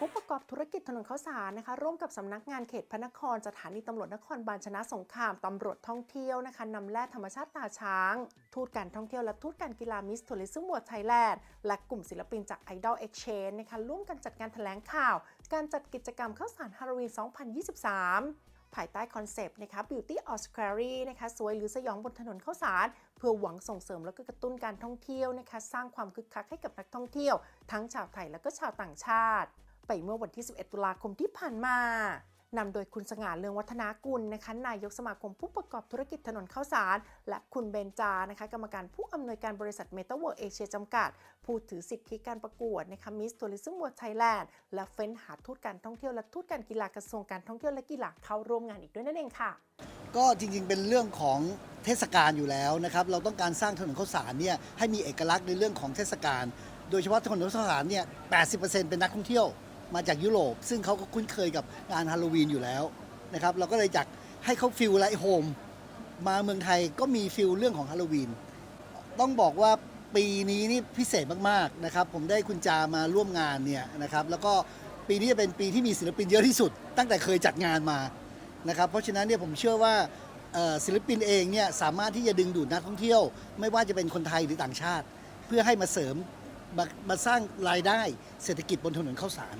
ผู้ประกอบธุรกิจถนนข้าวนะคะ ร่วมกับสำนักงานเขตพระนครสถานีตำรวจนครบาลชนะสงครามตำรวจท่องเที่ยวนะคะนำแร่ธรรมชาติตาช้าง ทูตการท่องเที่ยวและทูตการกีฬามิสทัวริซึมวอร์ไทยแลนด์และกลุ่มศิลปินจาก Idol Exchange นะคะร่วมกันจัดการแถลงข่าว การจัดกิจกรรมข้าวสารฮาโลวีน 2023ภายใต้คอนเซปต์นะคะ Beauty o Scary นะคะสวยหรือสยองบนถนนข้าวสาร เพื่อหวังส่งเสริมและก็กระตุ้นการท่องเที่ยวนะคะ สร้างความคึกคักให้กับนักท่องเที่ยว ทั้งชาวไทยและก็ชาวต่างชาติ ไปเมื่อวันที่ 11 ตุลาคมที่ผ่านมานำโดยคุณสง่าเลืองวัฒนากุลนะคะนายกสมาคมผู้ประกอบธุรกิจถนนข้าวสาร และคุณเบนจานะคะกรรมการผู้อำนวยการบริษัทเมตาเวิร์เอเชียจำกัด ผู้ถือสิทธิการประกวดนะคะมิสทัวริซึมเวิร์ไทยแลนด์และเฟ้นหาทูตการท่องเที่ยวและทูตการกีฬากระทรวงการท่องเที่ยวและกีฬาเข้าร่วมงานอีกด้วยนั่นเองค่ะ ก็จริงๆเป็นเรื่องของเทศกาลอยู่แล้วนะครับเราต้องการสร้างถนนข้าวสารเนี่ยให้มีเอกลักษณ์ในเรื่องของเทศกาลโดยเฉพาะถนนข้าวสารเนี่ย 80%เป็นนักท่องเที่ยว มาจากยุโรป ซึ่งเขาก็คุ้นเคยกับงานฮาโลวีนอยู่แล้วนะครับเราก็เลยอยากให้เขาฟิลไลท์โฮมมาเมืองไทยก็มีฟิลเรื่องของฮาโลวีนต้องบอกว่าปีนี้นี่พิเศษมากๆนะครับ ผมได้คุณจามาร่วมงานเนี่ยนะครับ แล้วก็ปีนี้จะเป็นปีที่มีศิลปินเยอะที่สุด ตั้งแต่เคยจัดงานมานะครับ เพราะฉะนั้นเนี่ยผมเชื่อว่าศิลปินเองเนี่ยสามารถที่จะดึงดูดนักท่องเที่ยว ไม่ว่าจะเป็นคนไทยหรือต่างชาติ เพื่อให้มาเสริม มามาสร้างรายได้เศรษฐกิจบนถนนข้าวสาร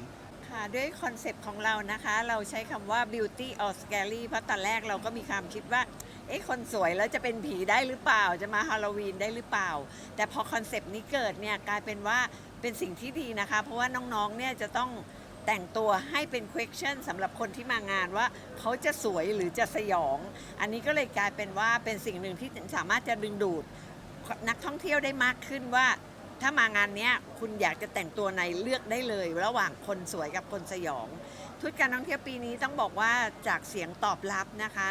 ค่ะด้วยคอนเซปต์ของเรานะคะ เราใช้คำว่า beauty or scary เพราะตอนแรกเราก็มีความคิดว่า เอ๊ะ คนสวยแล้วจะเป็นผีได้หรือเปล่า จะมาฮาโลวีนได้หรือเปล่า แต่พอคอนเซปต์นี้เกิดเนี่ยกลายเป็นว่าเป็นสิ่งที่ดีนะคะ เพราะว่าน้องๆ เนี่ยจะต้องแต่งตัวให้เป็น question สำหรับคนที่มางานว่าเขาจะสวยหรือจะสยอง อันนี้ก็เลยกลายเป็นว่าเป็นสิ่งหนึ่งที่สามารถจะดึงดูดนักท่องเที่ยวได้มากขึ้นว่า ถ้ามางานเนี้ยคุณอยากจะแต่งตัวในเลือกได้เลย ระหว่างคนสวยกับคนสยองทุกการท่องเที่ยวปีนี้ต้องบอกว่าจากเสียงตอบรับนะคะ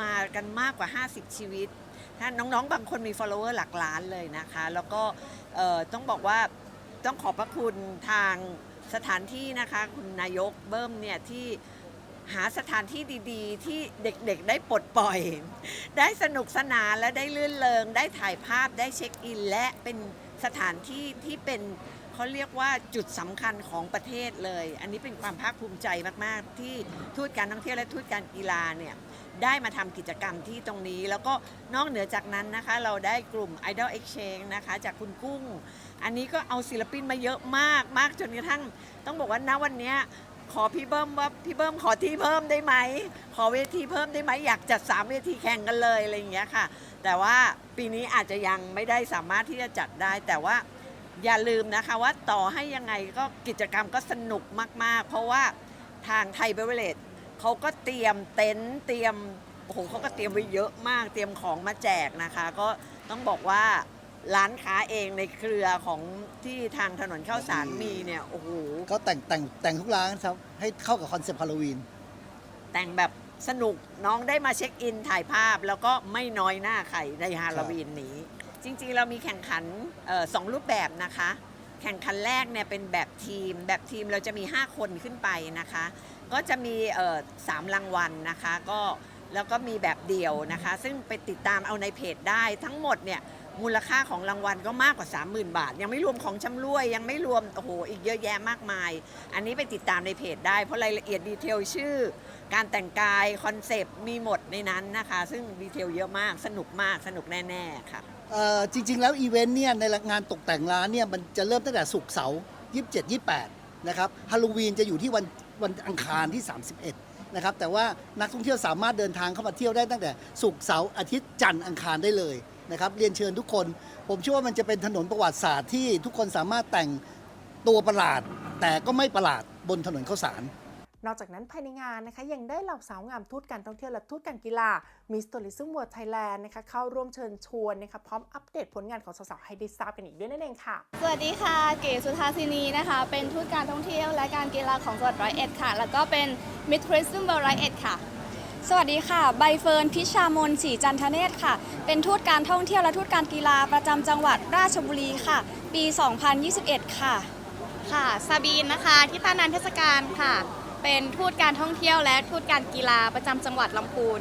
มากันมากกว่า 50 ชีวิตถ้าน้องๆ บางคนมี follower หลักล้านเลยนะคะ แล้วก็ต้องบอกว่าต้องขอบพระคุณทางสถานที่นะคะ คุณนายกเบิ้มเนี่ยที่หาสถานที่ดีๆ ที่เด็กๆ ได้ปลดปล่อย ได้สนุกสนานและได้ลื่นเริงได้ถ่ายภาพได้เช็คอิน และเป็น สถานที่ที่เป็นเขาเรียกว่าจุดสำคัญของประเทศเลย อันนี้เป็นความภาคภูมิใจมาก ๆ ที่ทูตการท่องเที่ยวและทูตการกีฬาเนี่ยได้มาทำกิจกรรมที่ตรงนี้ แล้วก็นอกเหนือจากนั้นนะคะ เราได้กลุ่ม Idol Exchange นะคะ จากคุณกุ้ง อันนี้ก็เอาศิลปินมาเยอะมากมากจนกระทั่ง ต้องบอกว่าณวันนี้ ขอพี่เบิ้มว่าพี่เบิ้มขอที่เพิ่มได้ไหม ขอเวทีเพิ่มได้ไหมอยากจัดสามเวทีแข่งกันเลยอะไรอย่างเงี้ยค่ะ แต่ว่าปีนี้อาจจะยังไม่ได้สามารถที่จะจัดได้ แต่ว่าอย่าลืมนะคะว่าต่อให้ยังไงก็กิจกรรมก็สนุกมาก ๆ เพราะว่าทางไทยเบเวอเรจเขาก็เตรียมเต็นท์เตรียมโอ้โหเขาก็เตรียมไว้เยอะมาก เตรียมของมาแจกนะคะ ก็ต้องบอกว่า ร้านค้าเองในเครือของที่ทางถนนข้าวสารมีเนี่ยโอ้โหก็แต่งแต่งแต่งทุกร้านครับ ให้เข้ากับคอนเซปต์ฮาโลวีน แต่งแบบสนุกน้องได้มาเช็คอินถ่ายภาพ แล้วก็ไม่น้อยหน้าใครในฮาโลวีนนี้ จริงๆ เรามีแข่งขันเออสองรูปแบบนะคะ แข่งขันแรกเนี่ยเป็นแบบทีม แบบทีมเราจะมี 5 คนขึ้นไปนะคะ ก็จะมีเออสามรางวัลนะคะก็ แล้วก็มีแบบเดียวนะคะ ซึ่งไปติดตามเอาในเพจได้ทั้งหมดเนี่ยมูลค่าของรางวัลก็มากกว่า 30,000 บาท ยังไม่รวมของชำร่วยยังไม่รวม โอ้โห อีกเยอะแยะมากมาย อันนี้ไปติดตามในเพจได้ เพราะรายละเอียดดีเทลชื่อ การแต่งกาย คอนเซปต์ มีหมดในนั้นนะคะ ซึ่งดีเทลเยอะมากสนุกมากสนุกแน่ ๆ ค่ะเอ่อจริง ๆ แล้วอีเวนต์เนี่ยในงานตกแต่งร้านเนี่ยมันจะเริ่มตั้งแต่ศุกร์เสาร์27 28 นะครับฮาโลวีนจะอยู่ที่วันวันอังคารที่ 31 นะครับแต่ว่านักท่องเที่ยวสามารถเดินทางเข้ามาเที่ยวได้ตั้งแต่ศุกร์เสาร์อาทิตย์จันทร์อังคารได้เลยนะครับเรียนเชิญทุกคน ผมเชื่อว่ามันจะเป็นถนนประวัติศาสตร์ที่ทุกคนสามารถแต่งตัวประหลาด แต่ก็ไม่ประหลาดบนถนนข้าวสาร นอกจากนั้นภายในงานนะคะยังได้เหล่าสาวงามทูตการท่องเที่ยวและทูตการกีฬามิสต u ริซึม w ว r l d ไทยแลนด์นะคะเข้าร่วมเชิญชวนนะคะพร้อมอัปเดตผลงานของสาวๆให้ได้ทราบกันอีกด้วยนั่นเองค่ะ สวัสดีค่ะ เก๋สุธาสินีนะคะ เป็นทูตการท่องเที่ยวและการกีฬาของจังหวัดร้อยเอ็ดค่ะ แล้วก็เป็นมิสตร r ริซึมเบอร์ร้อยเอ็ดค่ะสวัสดีค่ะใบเฟิร์นพิชามนศรีจันทเนศค่ะ เป็นทูตการท่องเที่ยวและทูตการกีฬาประจำจังหวัดราชบุรีค่ะ ปี 2021 ค่ะ ค่ะซาบีนนะคะที่ตานานเทศกาลค่ะ เป็นทูตการท่องเที่ยวและทูตการกีฬาประจำจังหวัดลำพูน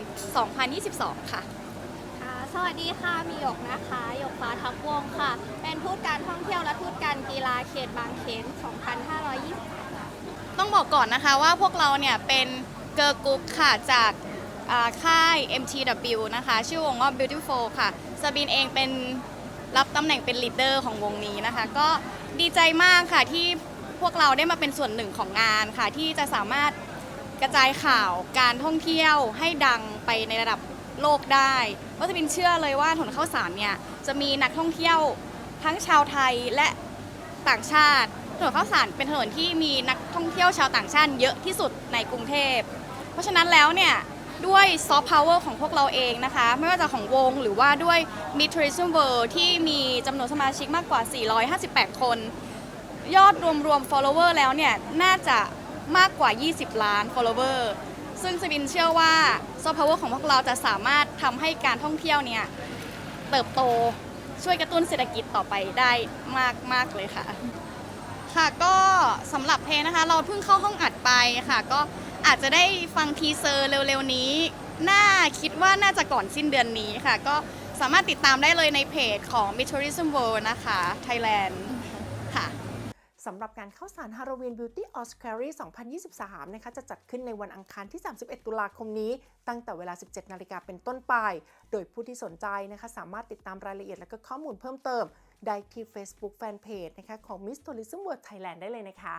2022 ค่ะ ค่ะสวัสดีค่ะ มีหยกนะคะ หยกฟ้าทักวงค่ะ เป็นทูตการท่องเที่ยวและทูตการกีฬาเขตบางเขน 2520ต้องบอกก่อนนะคะว่าพวกเราเนี่ยเป็นเกิร์ลกรุ๊ปค่ะจากอ่าค่าย MTW นะคะ ชื่อวงว่า Beautiful ค่ะสบินเองเป็นรับตำแหน่งเป็นลีดเดอร์ของวงนี้นะคะ ก็ดีใจมากค่ะที่ พวกเราได้มาเป็นส่วนหนึ่งของงานค่ะ ที่จะสามารถกระจายข่าวการท่องเที่ยวให้ดังไปในระดับโลกได้เพราะบินเชื่อเลยว่าถนนข้าวสารเนี่ยจะมีนักท่องเที่ยวทั้งชาวไทยและต่างชาติถนนข้าวสารเป็นถนนที่มีนักท่องเที่ยวชาวต่างชาติเยอะที่สุดในกรุงเทพ เพราะฉะนั้นแล้วเนี่ยด้วยซอฟต์พาวเวอร์ของพวกเราเองนะคะ ไม่ว่าจะของวงหรือว่าด้วย m i d Tourism World ที่มีจำนวนสมาชิกมากกว่า 458 คน ยอดรวมๆ follower แล้วเนี่ย น่าจะมากกว่า 20 ล้าน follower ซึ่งสบินเชื่อว่าซอฟต์พาวเวอร์ของพวกเราจะสามารถทำให้การท่องเที่ยวเนี่ย เติบโตช่วยกระตุ้นเศรษฐกิจต่อไปได้มากมากเลยค่ะ ค่ะก็สำหรับเพลงนะคะ เราเพิ่งเข้าห้องอัดไปค่ะ ก็อาจจะได้ฟังทีเซอร์เร็ว ๆ นี้ น่าคิดว่าน่าจะก่อนสิ้นเดือนนี้ค่ะ ก็สามารถติดตามได้เลยในเพจของ m i t o r i s m World นะคะ Thailand สำหรับการเข้าสารฮาโลวีน Beauty Oscary 2023 นะคะ จะจัดขึ้นในวันอังคารที่ 31 ตุลาคมนี้ ตั้งแต่เวลา 17 นาฬิกาเป็นต้นไป โดยผู้ที่สนใจนะคะ สามารถติดตามรายละเอียดและก็ข้อมูลเพิ่มเติม ได้ที่ Facebook Fanpage นะคะของ Miss Tourism World Thailand ได้เลยนะคะ